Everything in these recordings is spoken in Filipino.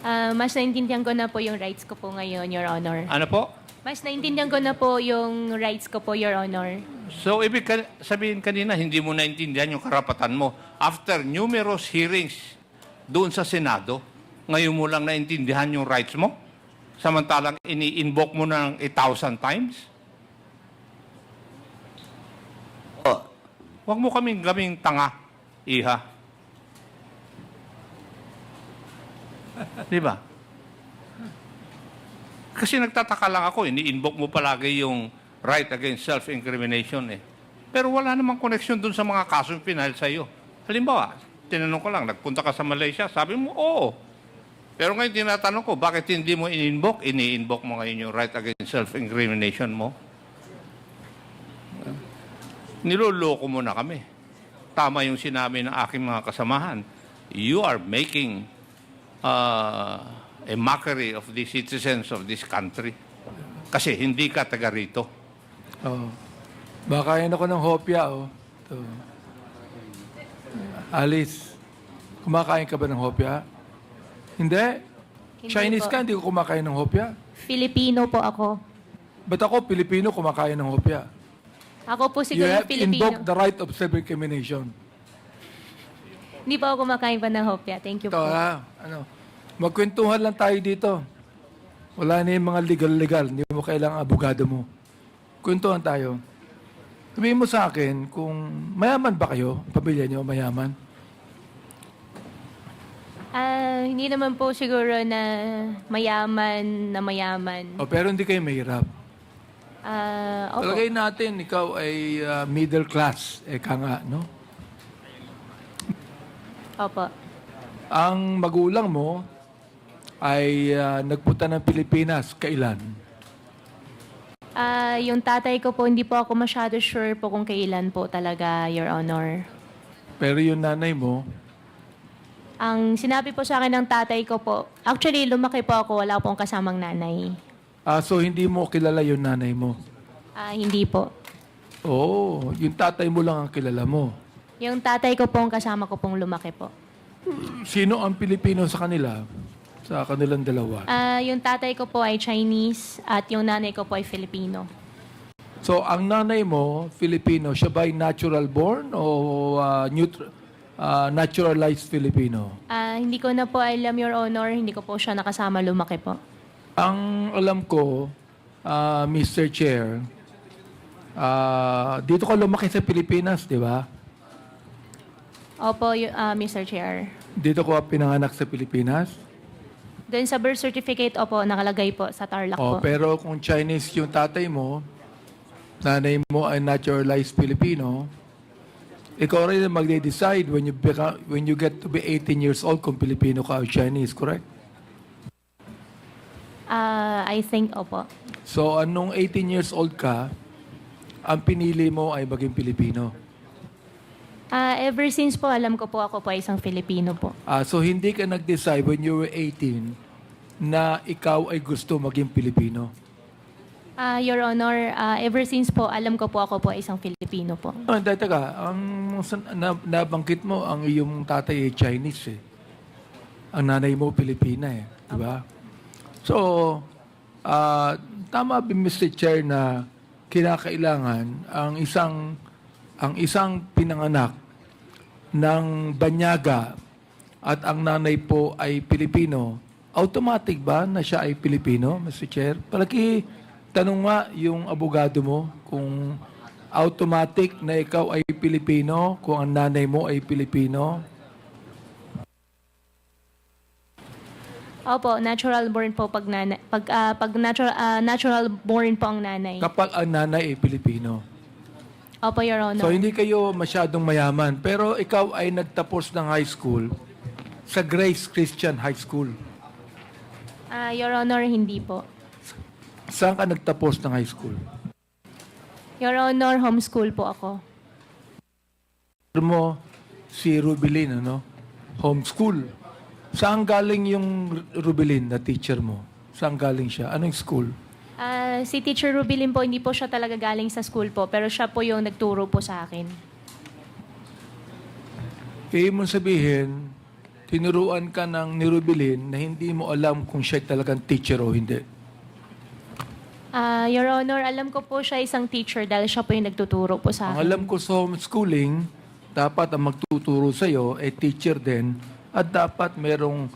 Ah, mas naintindihan ko na po yung rights ko po ngayon, Your Honor. Ano po? Mas naintindihan ko na po yung rights ko po, Your Honor. So, ibig ka- sabihin kanina, hindi mo naintindihan yung karapatan mo. After numerous hearings doon sa Senado, ngayon mo lang naintindihan yung rights mo? Samantalang ini-invoke mo ng a thousand times? Po. Huwag mo kaming gaming tanga, iha. Di ba? Kasi nagtataka lang ako, ini-invoke mo palagi yung right against self-incrimination eh. Pero wala namang connection dun sa mga kasong pinahal sa iyo. Halimbawa, tinanong ko lang, nagpunta ka sa Malaysia, sabi mo, oo. Pero ngayon tinatanong ko, bakit hindi mo in-invoke? Ini-invoke mo ngayon yung right against self-incrimination mo. Niloloko mo na kami. Tama yung sinabi ng aking mga kasamahan. You are making uh, a mockery of the citizens of this country. Kasi hindi ka taga rito. Oh. Baka yan ako ng hopya, oh. Ito. Alice, kumakain ka ba ng hopya? Hindi. Hindi Chinese po. ka, hindi ko kumakain ng hopya. Filipino po ako. Ba't ako, Pilipino, kumakain ng hopya? Ako po You siguro have Filipino. invoked the right of self-incrimination. Hindi po ako kumakain pa ng hopya. Thank you Ito, po. ha? Ano, magkwentuhan lang tayo dito. Wala na yung mga legal-legal. Hindi mo kailangang abogado mo. Kwentuhan tayo. Sabihin mo sa akin kung mayaman ba kayo? Pamilya niyo mayaman? Ah, hindi naman po siguro na mayaman na mayaman. O, pero hindi kayo mahirap. Ah, opo. Talagay natin, ikaw ay uh, middle class. Eka nga, no? Opo. Ang magulang mo ay uh, nagpunta ng Pilipinas. Kailan? Ah, yung tatay ko po, hindi po ako masyado sure po kung kailan po talaga, Your Honor. Pero yung nanay mo, Ang sinabi po sa akin ng tatay ko po, actually lumaki po ako, wala pong kasamang nanay. ah, so hindi mo kilala yung nanay mo. Ah, hindi po. Oo, yung tatay mo lang ang kilala mo. Yung tatay ko pong kasama ko pong lumaki po. Sino ang Pilipino sa kanila? Sa kanilang dalawa. Ah, yung tatay ko po ay Chinese at yung nanay ko po ay Filipino. So, ang nanay mo, Filipino, siya ba ay natural born o ah, neutr- ah, naturalized Filipino? Ah, hindi ko na po alam, Your Honor. Hindi ko po siya nakasama lumaki po. Ang alam ko, ah, Mr. Chair, ah, dito ka lumaki sa Pilipinas, di ba? Opo, y- ah, Mr. Chair. Dito ko pinanganak sa Pilipinas. Doon sa birth certificate, opo, nakalagay po sa Tarlac Oh, po. pero kung Chinese yung tatay mo, nanay mo ay naturalized Filipino, ikaw rin ang magde-decide when you when you get to be 18 years old kung Filipino ka o Chinese, correct? Ah, I think, opo. So, anong 18 years old ka, ang pinili mo ay maging Pilipino. Ah, ever since po, alam ko po ako po ay isang Filipino po. Ah, so, hindi ka nag-decide when you were 18 na ikaw ay gusto maging Pilipino. Ah, Your Honor, ah, ever since po, alam ko po ako po ay isang Filipino po. Oh, hindi, teka. Ang san- na, nabanggit mo, ang iyong tatay ay Chinese eh. Ang nanay mo, Pilipina eh. Di ba? So, ah, tama ba Mr. Chair na kinakailangan ang isang ang isang pinanganak ng banyaga at ang nanay po ay Pilipino, automatic ba na siya ay Pilipino, Mr. Chair? Palagi tanong nga yung abogado mo kung automatic na ikaw ay Pilipino, kung ang nanay mo ay Pilipino. Opo, natural born po pag nana, pag ah, pag natural ah, natural born po ang nanay. Kapag ang nanay ay Pilipino. Opo, Your Honor. So hindi kayo masyadong mayaman, pero ikaw ay nagtapos ng high school sa Grace Christian High School. Ah, Your Honor, hindi po. Saan ka nagtapos ng high school? Your Honor, homeschool po ako. Alam mo, si Rubilin, ano? Homeschool. Saan galing yung Rubilin na teacher mo? Saan galing siya? Anong school? Ah, si Teacher Rubilin po, hindi po siya talaga galing sa school po, pero siya po yung nagturo po sa akin. Kaya mo sabihin, tinuruan ka ng nirubilin na hindi mo alam kung siya talagang teacher o hindi? Ah, Your Honor, alam ko po siya isang teacher dahil siya po yung nagtuturo po sa Ang akin. alam ko sa homeschooling, dapat ang magtuturo sa iyo ay teacher din at dapat merong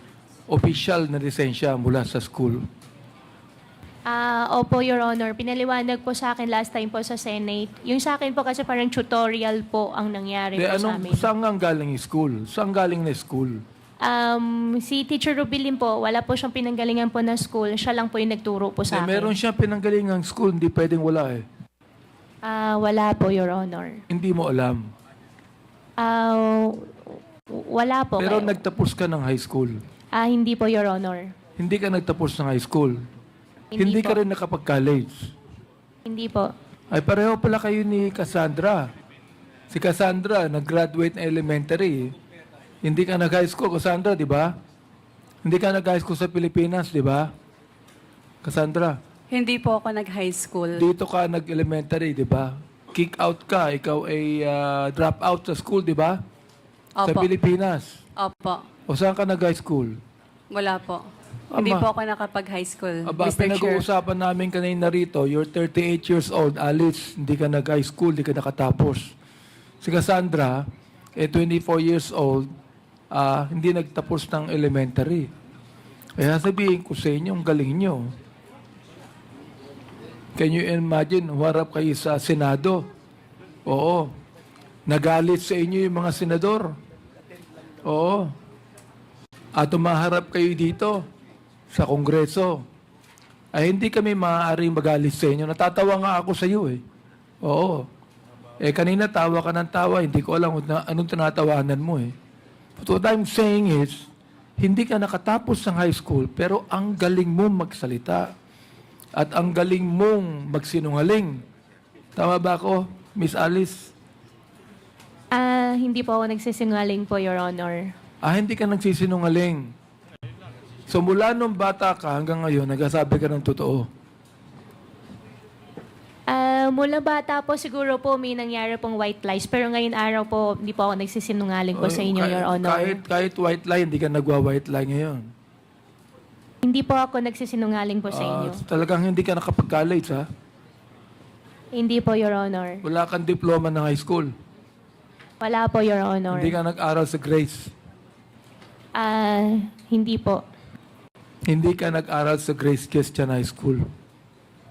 official na lisensya mula sa school. Ah, opo, Your Honor. Pinaliwanag po sa akin last time po sa Senate. Yung sa akin po kasi parang tutorial po ang nangyari De, po sa anong, amin. saan ang galing yung school? Saan galing na school? Um, si Teacher Rubilin po, wala po siyang pinanggalingan po na school. Siya lang po yung nagturo po Eh, sa akin. meron siyang pinanggalingang school, hindi pwedeng wala eh. Ah, wala po, Your Honor. Hindi mo alam. Ah, w- wala po. Pero Kaya- nagtapos ka ng high school. Ah, hindi po, Your Honor. Hindi ka nagtapos ng high school. Hindi Hindi, po. ka rin nakapag-college. Hindi po. Ay pareho pala kayo ni Cassandra. Si Cassandra, nag-graduate na elementary. Hindi ka nag-high school, Cassandra, di ba? Hindi ka nag-high school sa Pilipinas, di ba? Cassandra, Hindi po ako nag-high school. dito ka nag-elementary, di ba? Kick out ka, ikaw ay ah, drop out sa school, di ba? Sa Opo. Pilipinas. Opo. O saan ka nag-high school? Wala po. Hindi po ako nakapag-high school, Aba, Mr. Chair. pinag-uusapan namin kanina rito, you're 38 years old, Alice, hindi ka nag-high school, hindi ka nakatapos. Si Cassandra, eh 24 years old, ah, hindi nagtapos ng elementary. Kaya sabihin ko sa inyo, ang galing nyo. Can you imagine, warap kayo sa Senado? Oo. Nagalit sa inyo yung mga senador. Oo. At umaharap kayo dito sa Kongreso. Ay hindi kami maaaring magalit sa inyo. Natatawa nga ako sa iyo eh. Oo. Eh kanina tawa ka ng tawa, hindi ko alam na, anong tinatawanan mo eh. But what I'm saying is, hindi ka nakatapos ng high school, pero ang galing mo magsalita. At ang galing mong magsinungaling. Tama ba ako, Miss Alice? Ah, hindi po ako nagsisinungaling po, Your Honor. Ah, hindi ka nagsisinungaling. So mula nung bata ka hanggang ngayon, nagsasabi ka ng totoo. Ah, mula bata po siguro po may nangyari pong white lies. Pero ngayon araw po, hindi po ako nagsisinungaling po sa inyo, Kahit- Your Honor. Kahit, kahit white lie, hindi ka nagwa-white lie ngayon. Hindi po ako nagsisinungaling po sa Ah, inyo. talagang hindi ka nakapag-college, ha? Hindi po, Your Honor. Wala kang diploma ng high school. Wala po, Your Honor. Hindi ka nag-aral sa Grace. Ah, hindi po. Hindi ka nag-aral sa Grace Christian High School.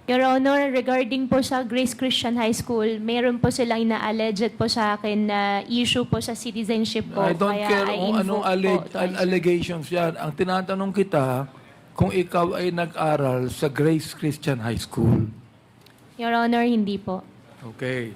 Your Honor, regarding po sa Grace Christian High School, meron po silang ina-alleged po sa akin na issue po sa citizenship po. I don't Kaya care kung anong alleg- al- allegations yan. Ang tinatanong kita, kung ikaw ay nag-aral sa Grace Christian High School. Your Honor, hindi po. Okay.